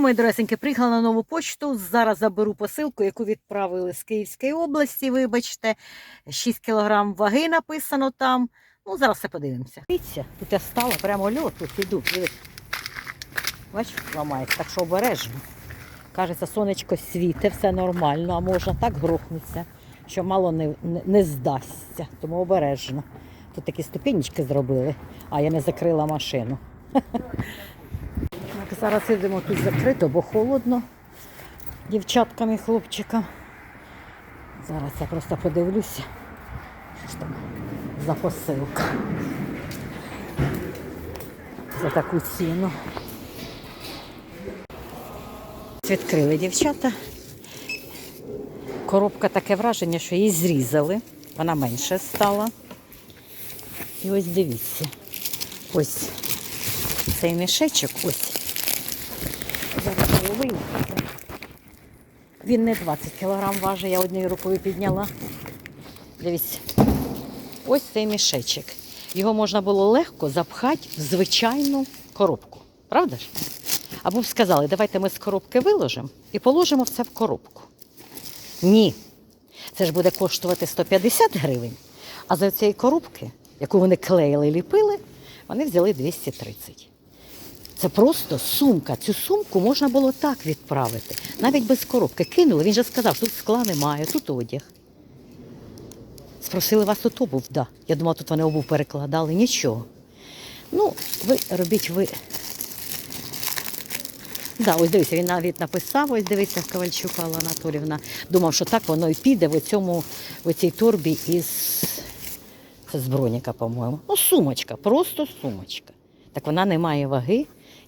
Мої доресеньки, приїхала на нову почту. Зараз заберу посилку, яку відправили з Київської області. Вибачте, 6 кілограм ваги написано там. Ну, зараз все подивимося. Дивіться, тут я стала, прямо льот, тут іду. Бач, ламається, так що обережно. Кажеться, сонечко світе, все нормально, а можна так грохнутися, що мало не, не, не здасться. Тому обережно. Тут такі ступенечки зробили, а я не закрила машину. Зараз йдемо тут закрито, бо холодно дівчаткам і хлопчикам. Зараз я просто подивлюся, що там за посилка. За таку ціну. Відкрили дівчата. Коробка таке враження, що її зрізали. Вона менше стала. І ось дивіться. Ось цей мішечок, ось. Вийму. Він не 20 кг важить, я однією рукою підняла. Дивіться. Ось цей мішечок. Його можна було легко запхати в звичайну коробку. Правда ж? Або б сказали, давайте ми з коробки виложимо і положимо все в коробку. Ні. Це ж буде коштувати 150 гривень. А за цієї коробки, яку вони клеїли і ліпили, вони взяли 230. Це просто сумка. Цю сумку можна було так відправити. Навіть без коробки. Кинули, він же сказав, тут скла немає, тут одяг. Спросили вас тут обув, да. Я думала, тут вони обув перекладали, нічого. Ну, ви робіть ви. Да, ось дивіться, він навіть написав, ось дивіться, Ковальчук Алла Анатолівна. Думав, що так воно і піде в цьому, в цій торбі із це броніка, по-моєму. Ну, сумочка, просто сумочка. Так вона не має ваги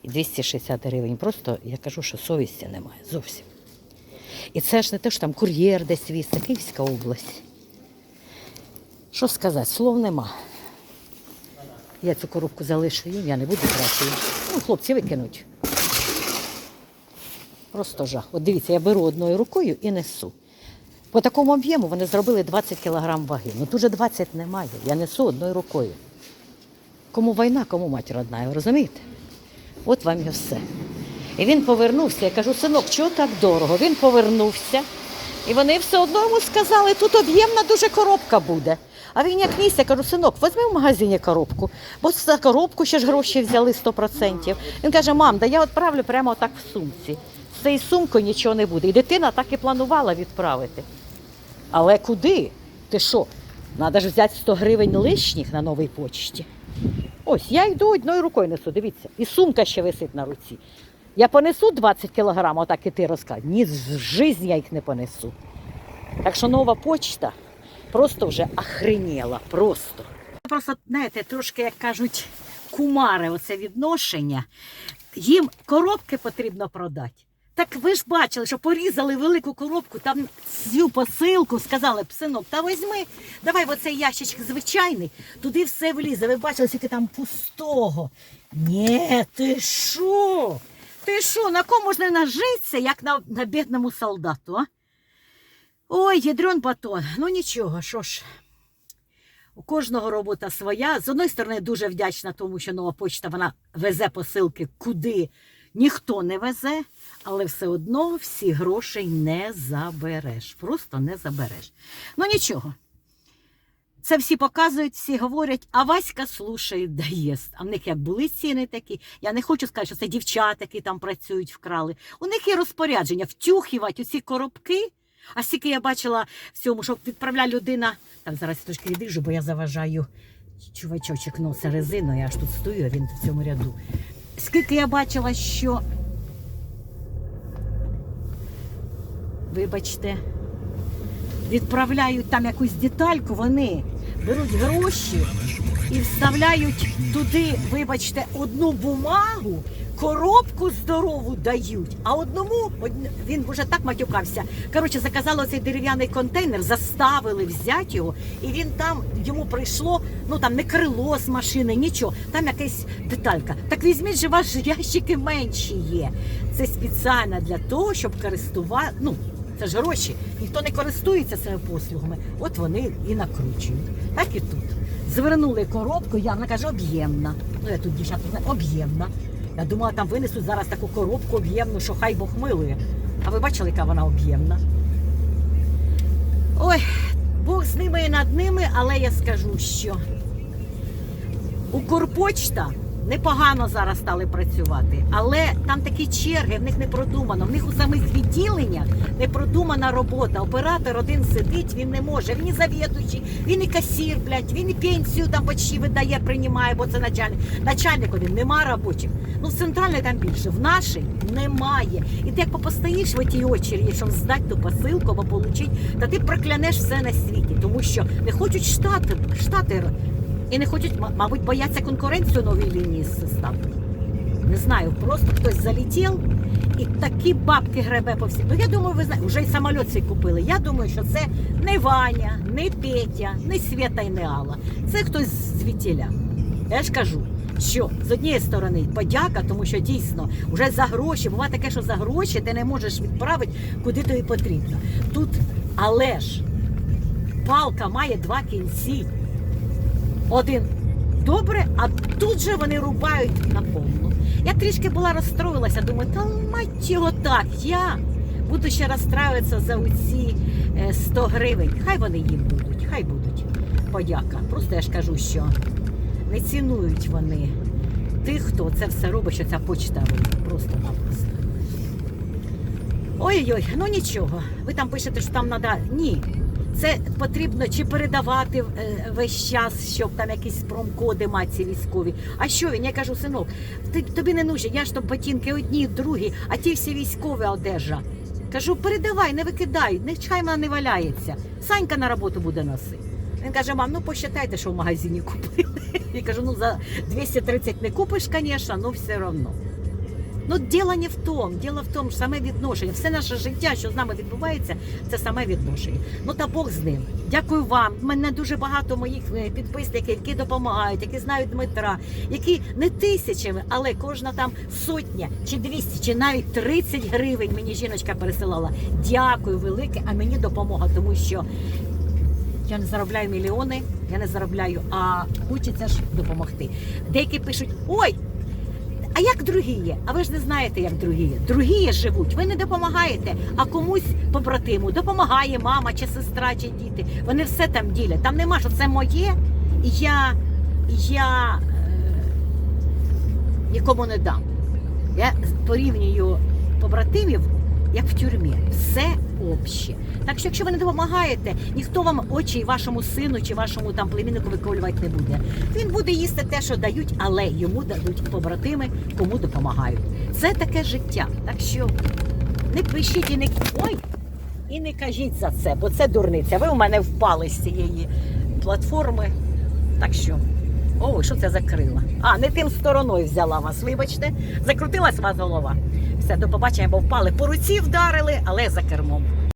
260 гривень. Просто я кажу, що совісті немає зовсім. І це ж не те, що там кур'єр десь віз, це Київська область. Що сказати, слов нема. Я цю коробку залишую, я не буду брати. Ну, хлопці викинуть. Просто жах. От дивіться, я беру одною рукою і несу. По такому об'єму вони зробили 20 кг ваги. Ну тут же 20 немає. Я несу одною рукою. Кому війна, кому мать родна, розумієте? От вам і все. І він повернувся. Я кажу, синок, чого так дорого? Він повернувся. І вони все одно йому сказали, тут об'ємна дуже коробка буде. А він як ніс, я кажу, синок, візьми в магазині коробку, бо за коробку ще ж гроші взяли 100%. Він каже, мам, да я відправлю прямо так в сумці. З цією сумкою нічого не буде. І дитина так і планувала відправити. Але куди? Ти що? Треба ж взяти 100 гривень лишніх на новій почті. Ось я йду одною рукою несу, дивіться. І сумка ще висить на руці. Я понесу 20 кілограм, отак і ти розкажеш. Ні, з житті я їх не понесу. Так що нова почта просто вже охреніла. Просто. Просто, знаєте, трошки, як кажуть, кумари оце відношення. Їм коробки потрібно продати. Так ви ж бачили, що порізали велику коробку, там цю посилку, сказали, синок, та візьми, давай оцей ящичок звичайний, туди все влізе. Ви бачили, скільки там пустого. Ні, ти що? Ти що, на кому можна нажитися, як на, на бідному солдату, а? Ой, ядрен батон. Ну нічого, що ж. У кожного робота своя. З одної сторони, дуже вдячна тому, що нова почта вона везе посилки куди ніхто не везе, але все одно всі грошей не забереш. Просто не забереш. Ну нічого. Це всі показують, всі говорять, а Васька слушає, дає. А в них як були ціни такі. Я не хочу сказати, що це дівчата, які там працюють, вкрали. У них є розпорядження втюхувати оці коробки. А скільки я бачила в цьому, що відправляє людина. Так, зараз я трошки відріжу, бо я заважаю чувачочок носа резину, я аж тут стою, а він в цьому ряду. Скільки я бачила, що. Вибачте, відправляють там якусь детальку, вони беруть гроші і вставляють туди, вибачте, одну бумагу, коробку здорову дають, а одному він вже так матюкався. Коротше, заказали цей дерев'яний контейнер, заставили взяти його, і він там йому прийшло, ну там не крило з машини, нічого, там якась деталька. Так візьміть же ваші ящики менші є. Це спеціально для того, щоб користувати. Ну, це ж гроші. Ніхто не користується цими послугами. От вони і накручують. Так і тут. Звернули коробку, явно каже, об'ємна. Ну, я тут дівчата об'ємна. Я думала, там винесуть зараз таку коробку об'ємну, що хай Бог милує. А ви бачили, яка вона об'ємна? Ой, Бог з ними і над ними, але я скажу, що Укрпочта непогано зараз стали працювати, але там такі черги, в них не продумано. В них у самих відділеннях не продумана робота. Оператор один сидить, він не може. Він і завідуючий, він і касір, блядь, він і пенсію там почти видає, приймає, бо це начальник. Начальник один, нема робочих. Ну в центральній там більше, в нашій немає. І ти як попостоїш в тій очереді, щоб здати ту посилку або отримати, та ти проклянеш все на світі, тому що не хочуть штати, штати і не хочуть, мабуть, бояться конкуренцію новій лінії ставити. Не знаю, просто хтось залетів і такі бабки гребе по всім. Ну я думаю, ви знаєте, вже й самоліт цей купили. Я думаю, що це не Ваня, не Петя, не Свята і не Алла. Це хтось з звітіля. Я ж кажу, що з однієї сторони подяка, тому що дійсно вже за гроші, буває таке, що за гроші ти не можеш відправити куди тобі потрібно. Тут, але ж палка має два кінці. Один добре, а тут же вони рубають на повну. Я трішки була розстроїлася, думаю, та мать його так, я буду ще розстраюватися за оці е, 100 гривень. Хай вони їм будуть, хай будуть. Подяка. Просто я ж кажу, що не цінують вони тих, хто це все робить, що ця почта робить. Просто-напросто. Ой-ой, ну нічого. Ви там пишете, що там треба. Ні. Це потрібно чи передавати е, весь час, щоб там якісь промкоди мати ці військові. А що він? Я кажу, синок, ти, тобі не нужно, я ж там ботинки одні, другі, а ті всі військові одежа. Кажу, передавай, не викидай, нехай вона не валяється. Санька на роботу буде носити. Він каже, мам, ну посчитайте, що в магазині купили. Я кажу, ну за 230 не купиш, звісно, але все одно. Ну, діло не в тому, діло в тому, що саме відношення. Все наше життя, що з нами відбувається, це саме відношення. Ну та Бог з ним. Дякую вам. У мене дуже багато моїх е, підписників, які допомагають, які знають Дмитра, які не тисячами, але кожна там сотня чи 200, чи навіть 30 гривень мені жіночка пересилала. Дякую велике, а мені допомога, тому що я не заробляю мільйони, я не заробляю, а хочеться ж допомогти. Деякі пишуть: ой. А як другі є? А ви ж не знаєте, як другі є. Другі живуть. Ви не допомагаєте, а комусь побратиму допомагає мама чи сестра, чи діти. Вони все там ділять. Там нема, що це моє, і я, я е, нікому не дам. Я порівнюю побратимів, як в тюрмі. Все обще. Так що, якщо ви не допомагаєте, ніхто вам очі вашому сину чи вашому там племіннику виколювати не буде. Він буде їсти те, що дають, але йому дадуть побратими, кому допомагають. Це таке життя. Так що не пишіть і не ой, і не кажіть за це, бо це дурниця. Ви у мене впали з цієї платформи. Так що. О, що це закрила? А, не тим стороною взяла вас, вибачте. Закрутилась вас голова. Все, до побачення, бо впали. По руці вдарили, але за кермом.